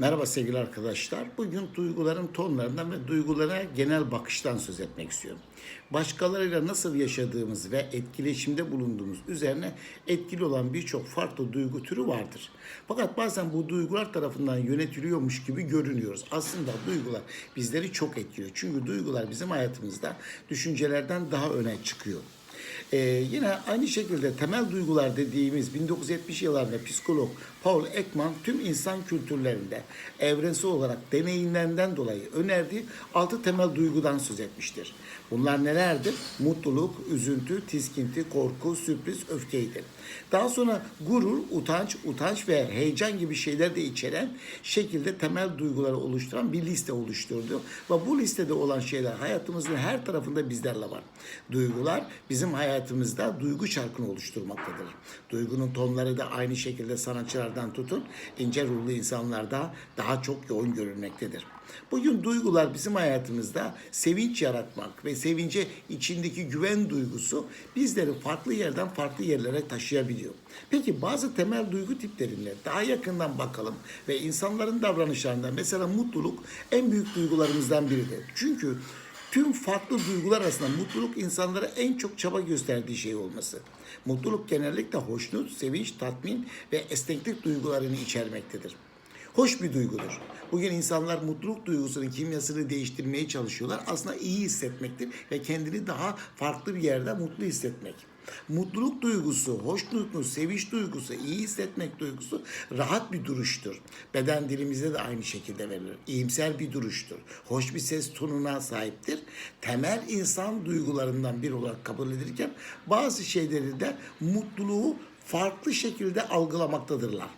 Merhaba sevgili arkadaşlar. Bugün duyguların tonlarından ve duygulara genel bakıştan söz etmek istiyorum. Başkalarıyla nasıl yaşadığımız ve etkileşimde bulunduğumuz üzerine etkili olan birçok farklı duygu türü vardır. Fakat bazen bu duygular tarafından yönetiliyormuş gibi görünüyoruz. Aslında duygular bizleri çok etkiliyor. Çünkü duygular bizim hayatımızda düşüncelerden daha öne çıkıyor. Ee, yine aynı şekilde temel duygular dediğimiz 1970 yıllarında psikolog Paul Ekman tüm insan kültürlerinde evrensel olarak deneyimlerinden dolayı önerdiği altı temel duygudan söz etmiştir. Bunlar nelerdir? Mutluluk, üzüntü, tiskinti, korku, sürpriz, öfkeydi. Daha sonra gurur, utanç, utanç ve heyecan gibi şeyler de içeren şekilde temel duyguları oluşturan bir liste oluşturdu. Ve bu listede olan şeyler hayatımızın her tarafında bizlerle var. Duygular bizim hayatımızda duygu çarkını oluşturmaktadır. Duygunun tonları da aynı şekilde sanatçılardan tutun ince ruhlu insanlarda daha çok yoğun görülmektedir. Bugün duygular bizim hayatımızda sevinç yaratmak ve sevince içindeki güven duygusu bizleri farklı yerden farklı yerlere taşıyabiliyor. Peki bazı temel duygu tiplerine daha yakından bakalım ve insanların davranışlarında mesela mutluluk en büyük duygularımızdan biridir. Çünkü Tüm farklı duygular arasında mutluluk insanlara en çok çaba gösterdiği şey olması. Mutluluk genellikle hoşnut, sevinç, tatmin ve esneklik duygularını içermektedir. Hoş bir duygudur. Bugün insanlar mutluluk duygusunun kimyasını değiştirmeye çalışıyorlar. Aslında iyi hissetmektir ve kendini daha farklı bir yerde mutlu hissetmek. Mutluluk duygusu, hoşnutluk, sevinç duygusu, iyi hissetmek duygusu rahat bir duruştur. Beden dilimizde de aynı şekilde verilir. İyimser bir duruştur. Hoş bir ses tonuna sahiptir. Temel insan duygularından biri olarak kabul edilirken bazı şeyleri de mutluluğu farklı şekilde algılamaktadırlar.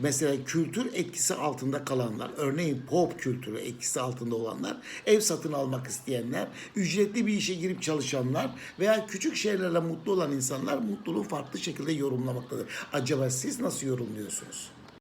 Mesela kültür etkisi altında kalanlar, örneğin pop kültürü etkisi altında olanlar, ev satın almak isteyenler, ücretli bir işe girip çalışanlar veya küçük şeylerle mutlu olan insanlar mutluluğu farklı şekilde yorumlamaktadır. Acaba siz nasıl yorumluyorsunuz?